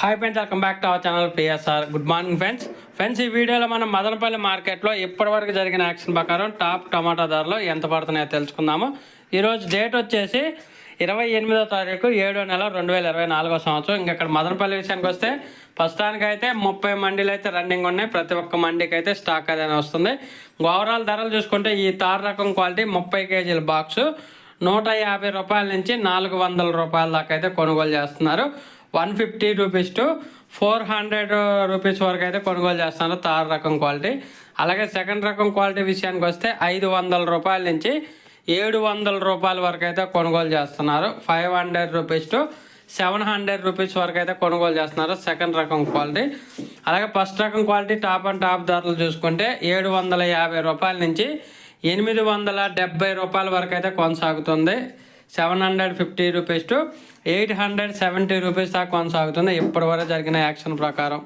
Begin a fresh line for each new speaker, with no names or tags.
Hi friends welcome back to our channel PSR good morning friends friends ఈ వీడియోలో మనం మదనపల్లి మార్కెట్లో ఇప్పటివరకు జరిగిన యాక్షన్ ప్రకారం టాప్ టమాటా ధరలు ఎంత పడుతున్నాయో తెలుసుకుందాము. ఈరోజు డేట్ వచ్చేసి ఇరవై ఎనిమిదో తారీఖు ఏడో నెల రెండు వేల ఇరవై నాలుగో సంవత్సరం. ఇంకా ఇక్కడ మదనపల్లి విషయానికి వస్తే ప్రస్తుతానికి అయితే ముప్పై మండీలు అయితే రన్నింగ్ ఉన్నాయి. ప్రతి ఒక్క మండీకి అయితే స్టాక్ అదే వస్తుంది. ఓవరాల్ ధరలు చూసుకుంటే ఈ తార్ రకం క్వాలిటీ ముప్పై కేజీల బాక్సు నూట యాభై రూపాయల నుంచి నాలుగు వందల రూపాయల దాకా అయితే కొనుగోలు చేస్తున్నారు. One fifty rupees to four hundred rupees వరకు అయితే కొనుగోలు చేస్తున్నారు థర్డ్ రకం క్వాలిటీ. అలాగే సెకండ్ రకం క్వాలిటీ విషయానికి వస్తే ఐదు వందల రూపాయల నుంచి ఏడు వందల రూపాయల వరకు అయితే కొనుగోలు చేస్తున్నారు. Five hundred rupees to seven hundred rupees వరకు అయితే కొనుగోలు చేస్తున్నారు సెకండ్ రకం క్వాలిటీ. అలాగే ఫస్ట్ రకం క్వాలిటీ టాప్ అండ్ టాప్ ధరలు చూసుకుంటే ఏడు వందల యాభై రూపాయల నుంచి ఎనిమిది వందల డెబ్బై రూపాయల వరకు అయితే కొనసాగుతుంది. Seven hundred fifty rupees to eight hundred seventy rupees దాకా కొనసాగుతుంది. ఇప్పటివరకు జరిగిన యాక్షన్ ప్రకారం.